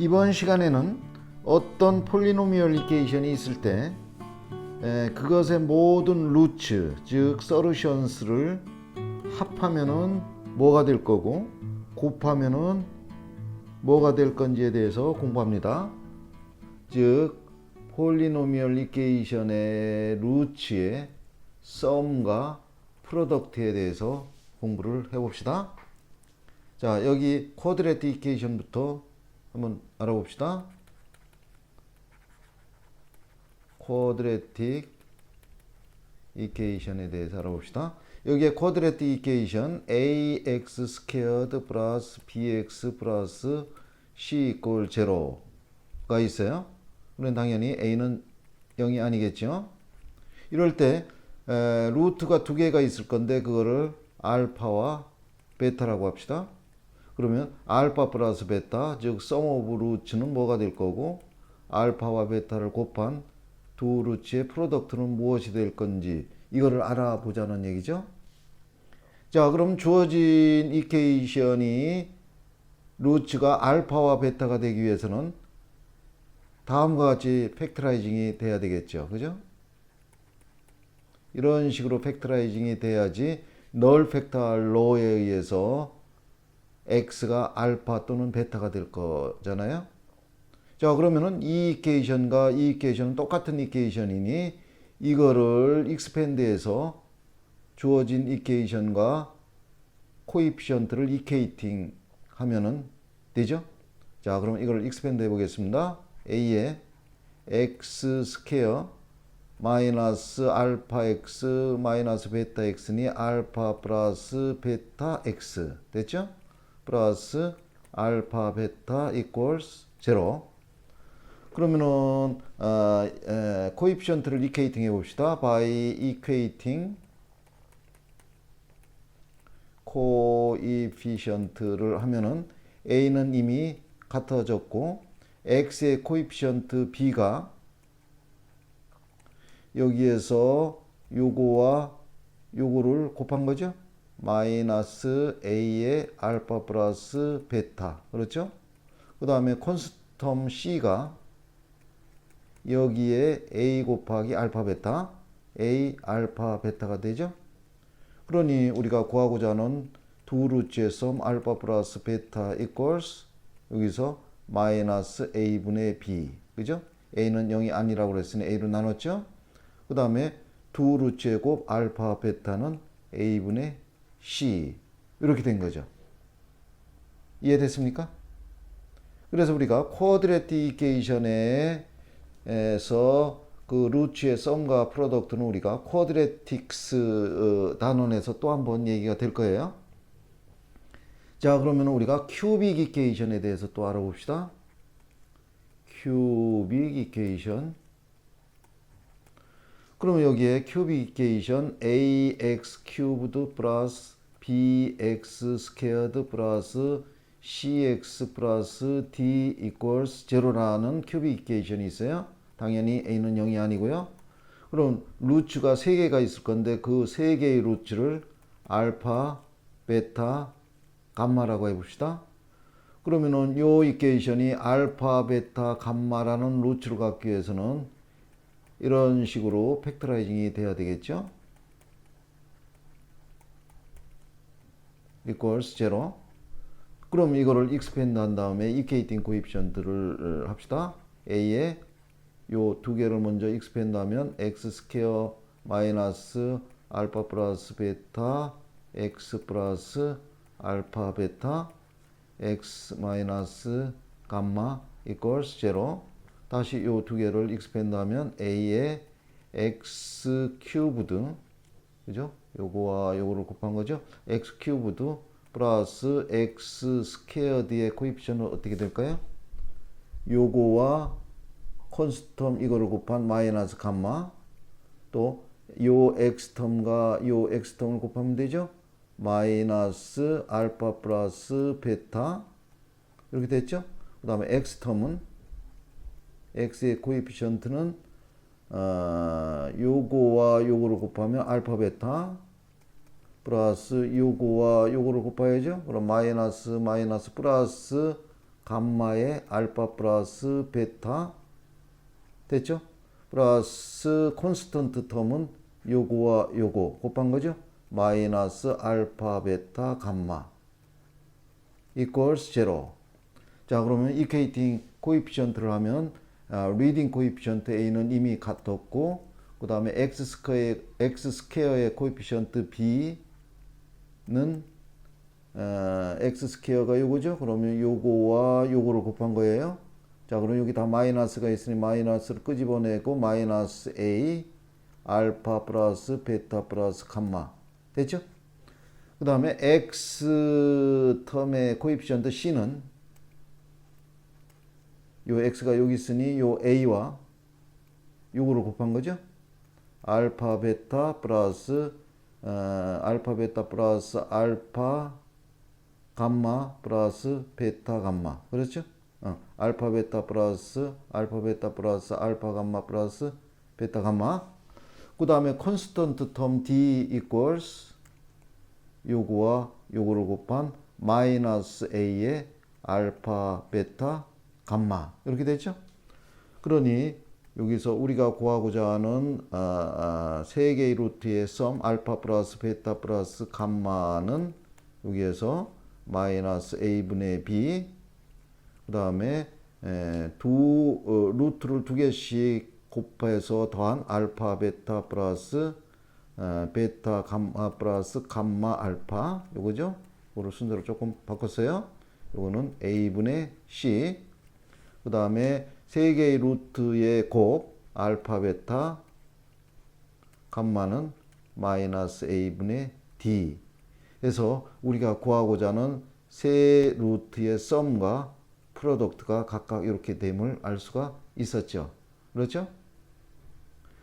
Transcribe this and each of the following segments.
이번 시간에는 어떤 폴리노미얼 이케이션이 있을 때 에, 그것의 모든 루츠 즉 서루션스를 합하면은 뭐가 될 거고 곱하면은 뭐가 될 건지에 대해서 공부합니다. 즉 폴리노미얼 이케이션의 루츠의 썸과 프로덕트에 대해서 공부를 해봅시다. 자 여기 쿼드레틱 이케이션부터 한번 알아봅시다. 쿼드레틱 이케이션에 대해서 알아봅시다. 여기에 쿼드레틱 이케이션 ax 스퀘어드 플러스 bx 플러스 c 이꼴 제로가 있어요. 그럼 당연히 a는 0이 아니겠죠. 이럴 때 에, 루트가 두 개가 있을 건데 그거를 알파와 베타라고 합시다. 그러면 알파 플러스 베타 즉 sum of 루츠는 뭐가 될 거고 알파와 베타를 곱한 두 루츠의 프로덕트는 무엇이 될 건지 이거를 알아보자는 얘기죠. 자, 그럼 주어진 이케이션이 루츠가 알파와 베타가 되기 위해서는 다음과 같이 팩트라이징이 돼야 되겠죠. 그죠? 이런 식으로 팩트라이징이 돼야지 널 팩터럴 로에 의해서 x가 알파 또는 베타가 될 거잖아요. 자, 그러면은 이 이케이션과 이 이케이션은 똑같은 이케이션이니 이거를 익스펜드해서 주어진 이케이션과 코이피션트를 이케이팅 하면은 되죠? 자, 그럼 이걸 익스펜드 해 보겠습니다. a에 x 스퀘어 마이너스 알파 x 마이너스 베타 x니 알파 플러스 베타 x 됐죠? 플러스 알파 베타 이퀄스 제로 그러면은 어, 에, 코이피션트를 이케이팅 해 봅시다. by equating 코이피션트를 하면은 a는 이미 같아졌고 x의 코이피션트 b가 여기에서 요거와 요거를 곱한 거죠. 마이너스 a의 알파 플러스 베타 그렇죠? 그 다음에 콘스텀 c가 여기에 a 곱하기 알파 베타 a 알파 베타가 되죠. 그러니 우리가 구하고자 하는 두 루츠의 썸 알파 플러스 베타 equals 여기서 마이너스 a분의 b 그죠? a는 0이 아니라고 그랬으니 a로 나눴죠. 그 다음에 두 루츠의 곱 알파 베타는 a분의 c 이렇게 된 거죠. 이해됐습니까? 그래서 우리가 쿼드레틱 이케이션에 에서 그 루츠의 썸과 프로덕트는 우리가 쿼드레틱스 어, 단원에서 또 한 번 얘기가 될 거예요. 자, 그러면 우리가 큐빅 이케이션에 대해서 또 알아봅시다. 큐빅 이케이션. 그러면 여기에 큐빅 이케이션 ax 큐브드 플러스 bx 스퀘어드 플러스 cx 플러스 d equals 제로라는 큐빅 이케이션이 있어요. 당연히 a는 0이 아니고요. 그럼 루츠가 3개가 있을 건데 그 3개의 루츠를 알파, 베타, 감마라고 해봅시다. 그러면은 요 이케이션이 알파, 베타, 감마라는 루츠를 갖기 위해서는 이런 식으로 팩터라이징이 돼야 되겠죠. equals 제로. 그럼 이거를 익스펜드 한 다음에 이케이팅 코이피션트를 합시다. a에 요 두 개를 먼저 익스펜드 하면 x 스퀘어 마이너스 알파 플러스 베타 x 플러스 알파 베타 x 마이너스 감마 equals 제로 다시 요두 개를 익스펜드 하면 a에 x 큐브드 그죠? 요거와 요거를 곱한 거죠. x 큐브드 플러스 x 스퀘어드의 코이피션은 어떻게 될까요? 요거와 콘스텀 이거를 곱한 마이너스 감마 또 요 x텀과 요 x텀을 곱하면 되죠. 마이너스 알파 플러스 베타 이렇게 됐죠. 그 다음에 x텀은 x의 코에피션트는 어, 요거와 요거를 곱하면 알파 베타 플러스 요거와 요거를 곱해야죠. 그럼 마이너스 마이너스 플러스 감마의 알파 플러스 베타 됐죠? 플러스 콘스턴트 텀은 요거와 요거 곱한 거죠? 마이너스 알파 베타 감마 equals. 자 그러면 equating 코이피션트를 하면 아, 리딩 코이피션트 a는 이미 같았고 그 다음에 x 스퀘어 x 스퀘어의 코이피션트 b는 어, x 스퀘어가 요거죠. 그러면 요거와 요거를 곱한 거예요. 자, 그럼 여기 다 마이너스가 있으니 마이너스를 끄집어내고 마이너스 a 알파 플러스 베타 플러스 감마 됐죠? 그 다음에 x 텀의 코이피션트 c는 요 x가 여기 있으니 요 a와 요거를 곱한 거죠? 알파 베타 플러스 어, 알파 베타 플러스 알파 감마 플러스 베타 감마 그렇죠? 어, 알파 베타 플러스 알파 베타 플러스 알파 감마 플러스 베타 감마 그 다음에 콘스턴트 텀 d equals 요거와 요거를 곱한 마이너스 a의 알파 베타 감마 이렇게 되죠? 그러니 여기서 우리가 구하고자 하는 아, 아, 세 개의 루트의 썸 알파 플러스 베타 플러스 감마는 여기에서 마이너스 a분의 b 그 다음에 두 어, 루트를 두 개씩 곱해서 더한 알파 베타 플러스 어, 베타 감마 플러스 감마 알파 요거죠? 이거를 순서를 조금 바꿨어요. 요거는 a분의 c 그 다음에 세 개의 루트의 곱 알파 베타 감마는 마이너스 a분의 d 그래서 우리가 구하고자 하는 세 루트의 썸과 프로덕트가 각각 이렇게 됨을 알 수가 있었죠. 그렇죠?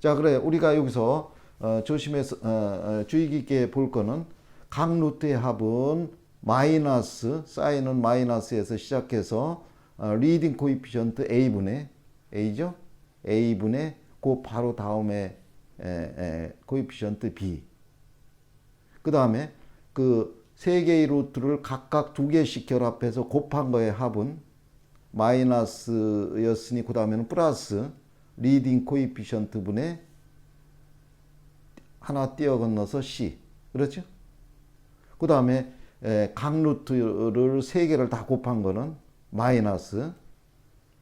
자, 그래 우리가 여기서 어, 조심해서 어, 어, 주의 깊게 볼 거는 각 루트의 합은 마이너스 사인은 마이너스에서 시작해서 어, 리딩 코이피션트 a분의 a죠? a분의 그 바로 다음에 코이피션트 b. 그 다음에 그 세 개의 루트를 각각 두 개씩 결합해서 곱한 거의 합은 마이너스였으니 그 다음에는 플러스 리딩 코이피션트 분의 하나 띄어 건너서 c. 그렇죠? 그 다음에 각 루트를 세 개를 다 곱한 거는 마이너스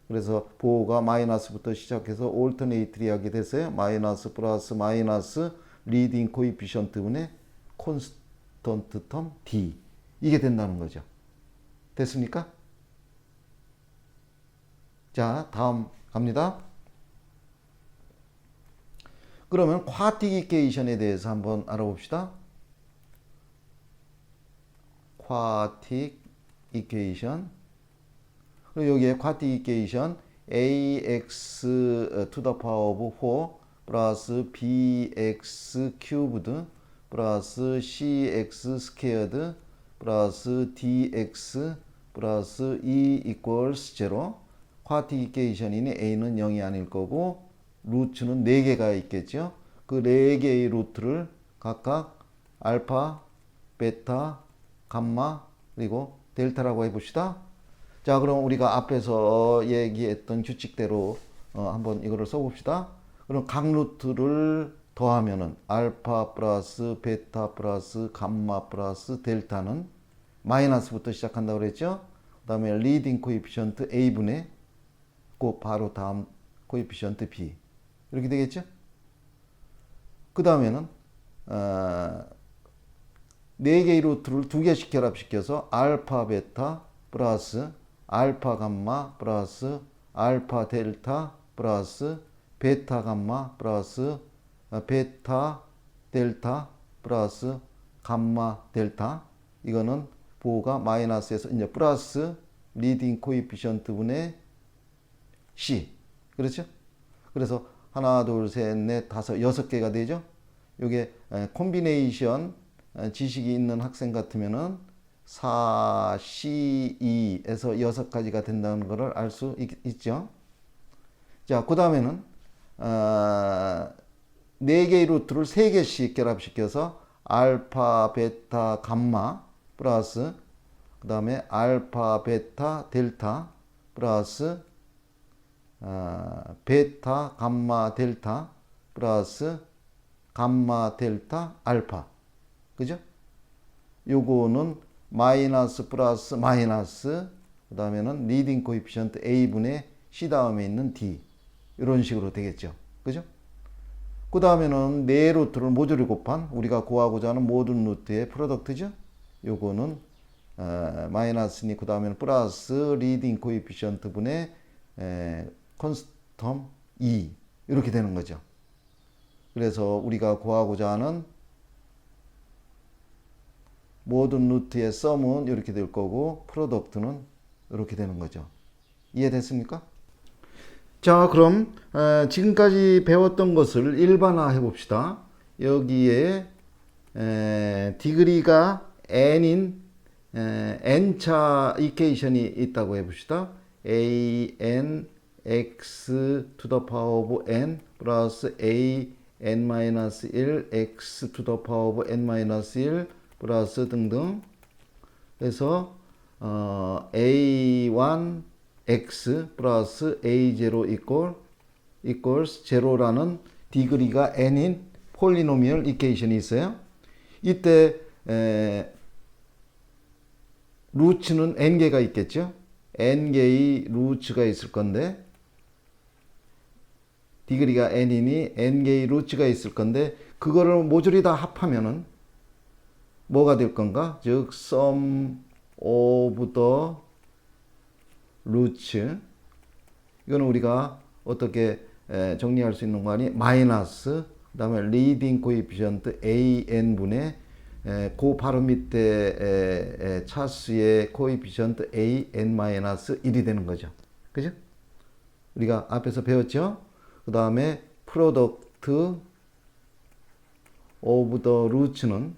그래서 보호가 마이너스부터 시작해서 올터네이트리 하게 됐어요. 마이너스 플러스 마이너스 리딩 코이피션트 분의 콘스턴트 텀 D 이게 된다는 거죠. 됐습니까? 자, 다음 갑니다. 그러면 콰티기케이션에 대해서 한번 알아봅시다. 콰틱 이케이션 그리고 여기에 콰티게이션 ax to the power of 4 플러스 bx cubed 플러스 cx squared 플러스 dx 플러스 e equals 0 콰티게이션이니 a는 0이 아닐 거고 루트는 4개가 있겠죠. 그 4개의 루트를 각각 알파, 베타, 감마, 그리고 델타라고 해봅시다. 자, 그럼 우리가 앞에서 얘기했던 규칙대로 어, 한번 이거를 써봅시다. 그럼 각 루트를 더하면은 알파 플러스 베타 플러스 감마 플러스 델타는 마이너스부터 시작한다고 그랬죠? 그 다음에 리딩 코이피션트 a분의 그 바로 다음 코이피션트 b 이렇게 되겠죠? 그 다음에는 어, 네 개의 루트를 두 개씩 결합시켜서 알파 베타 플러스 알파 감마 플러스 알파 델타 플러스 베타 감마 플러스 어, 베타 델타 플러스 감마 델타 이거는 보호가 마이너스에서 이제 플러스 리딩 코이피션트 분의 C 그렇죠? 그래서 하나 둘셋넷 다섯 여섯 개가 되죠. 이게 콤비네이션 지식이 있는 학생 같으면은 4, C, 2에서 6가지가 된다는 것을 알 수 있죠. 자, 그 다음에는, 어, 4개의 루트를 3개씩 결합시켜서 알파, 베타, 감마 플러스 그그 다음에 알파, 베타, 델타 플러스 아, 베타, 감마, 델타 플러스 감마, 델타, 알파. 그죠? 요거는 마이너스 플러스 마이너스 그 다음에는 리딩 코이피션트 A분의 C 다음에 있는 D 이런 식으로 되겠죠. 그죠? 그 다음에는 네 루트를 모조리 곱한 우리가 구하고자 하는 모든 루트의 프로덕트죠. 요거는 어, 마이너스니 그 다음에는 플러스 리딩 코이피션트 분의 에, 컨스텀 2 이렇게 되는 거죠. 그래서 우리가 구하고자 하는 모든 루트의 썸은 이렇게 될 거고 프로덕트는 이렇게 되는 거죠. 이해됐습니까? 자, 그럼 에, 지금까지 배웠던 것을 일반화 해 봅시다. 여기에 에, 디그리가 n인 에, n차 이케이션이 있다고 해봅시다. a n x to the power of n 플러스 a n 마이너스 1 x to the power of n 마이너스 1 플러스 등등 그래서 어, a1 x 플러스 a0 이꼴 equals 제로라는 디그리가 n인 폴리노미얼 이케이션이 있어요. 이때 에, 루츠는 n개가 있겠죠. n개의 루츠가 있을 건데 디그리가 n이니 n개의 루츠가 있을 건데 그거를 모조리 다 합하면은 뭐가 될 건가? 즉 sum of the roots 이거는 우리가 어떻게 에, 정리할 수 있는 거 아니? 마이너스 그다음에 leading coefficient an 분의 에, 그 바로 밑에 에, 에, 차수의 코에피션트 a n 마이너스 1이 되는 거죠. 그죠? 우리가 앞에서 배웠죠? 그 다음에 프로덕트 오브 더 루츠는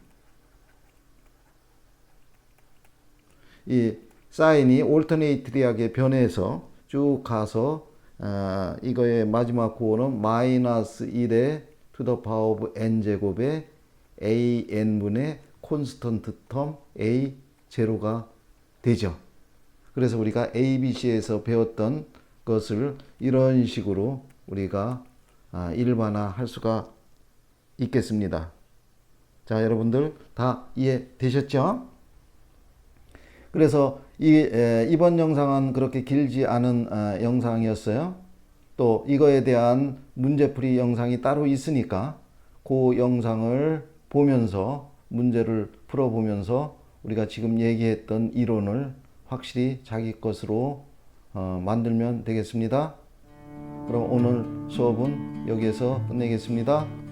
이 사인이 올터네이트리하게 변해서 쭉 가서 아, 이거의 마지막 구호는 마이너스 1의 to the power of n 제곱의 an분의 콘스턴트 텀 a 제로가 되죠. 그래서 우리가 ABC에서 배웠던 것을 이런 식으로 우리가 아, 일반화 할 수가 있겠습니다. 자, 여러분들 다 이해 되셨죠? 그래서 이, 에, 이번 영상은 그렇게 길지 않은 어, 영상이었어요. 또 이거에 대한 문제풀이 영상이 따로 있으니까 그 영상을 보면서 문제를 풀어보면서 우리가 지금 얘기했던 이론을 확실히 자기 것으로 어, 만들면 되겠습니다. 그럼 오늘 수업은 여기에서 끝내겠습니다.